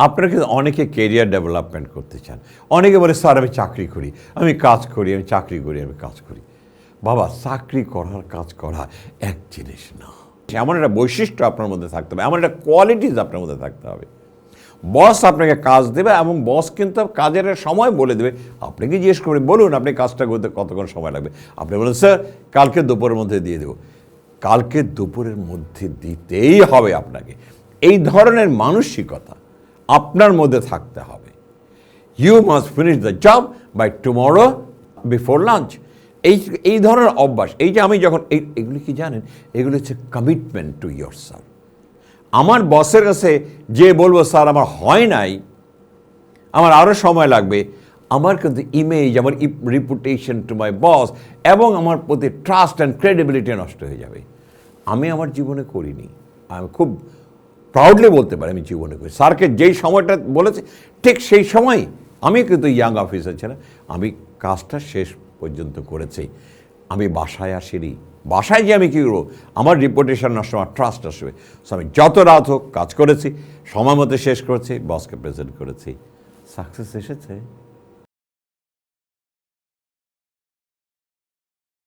আপনারা কিন্তু অনেকে কেরিয়ার ডেভেলপমেন্ট করতে চান। অনেকে বলে, স্যার, আমি চাকরি করি। আমি কাজ করি, আমি চাকরি করি, আমি কাজ করি। বাবা, চাকরি করার কাজ করা এক জিনিস না। এমন একটা বৈশিষ্ট্য আপনার মধ্যে থাকতে হবে, এমন একটা কোয়ালিটিস আপনার মধ্যে থাকতে হবে। বস আপনাকে কাজ দেবে এবং বস কিন্তু কাজের সময় বলে দেবে। আপনাকে জিজ্ঞেস করে বলুন, আপনি কাজটা করতে কতক্ষণ সময় লাগবে? আপনি বলুন, স্যার, কালকে দুপুরের মধ্যে দিয়ে দেবো। কালকে দুপুরের মধ্যে দিতেই হবে আপনাকে। এই ধরনের মানসিকতা আপনার মধ্যে থাকতে হবে। You must finish the job by tomorrow before lunch এই এই ধরনের অভ্যাস, এই যে আমি যখন, এই, এগুলি কি জানেন? এগুলি হচ্ছে কমিটমেন্ট টু ইয়োর সেলফ আমার বসের কাছে যে বলব, স্যার, আমার হয় নাই, আমার আরও সময় লাগবে। আমার কিন্তু ইমেজ আমার রিপুটেশন টু মাই বস এবং আমার প্রতি ট্রাস্ট অ্যান্ড ক্রেডিবিলিটি নষ্ট হয়ে যাবে। আমি আমার জীবনে করিনি। আমি খুব প্রাউডলি বলতে পারি আমি জীবনে করি। স্যারকে যেই সময়টা বলেছে, ঠিক সেই সময় আমি কিন্তু ইয়াং অফিসার ছিলাম। আমি কাজটা শেষ পর্যন্ত করেছি। আমি বাসায় আসিনি। বাসায় যে আমি কী করব? আমার রিপুটেশন নষ্ট, আমার ট্রাস্ট আসবে সো আমি যত রাত হোক কাজ করেছি, সময় মতো শেষ করেছি বসকে প্রেজেন্ট করেছি। সাকসেস এসেছে।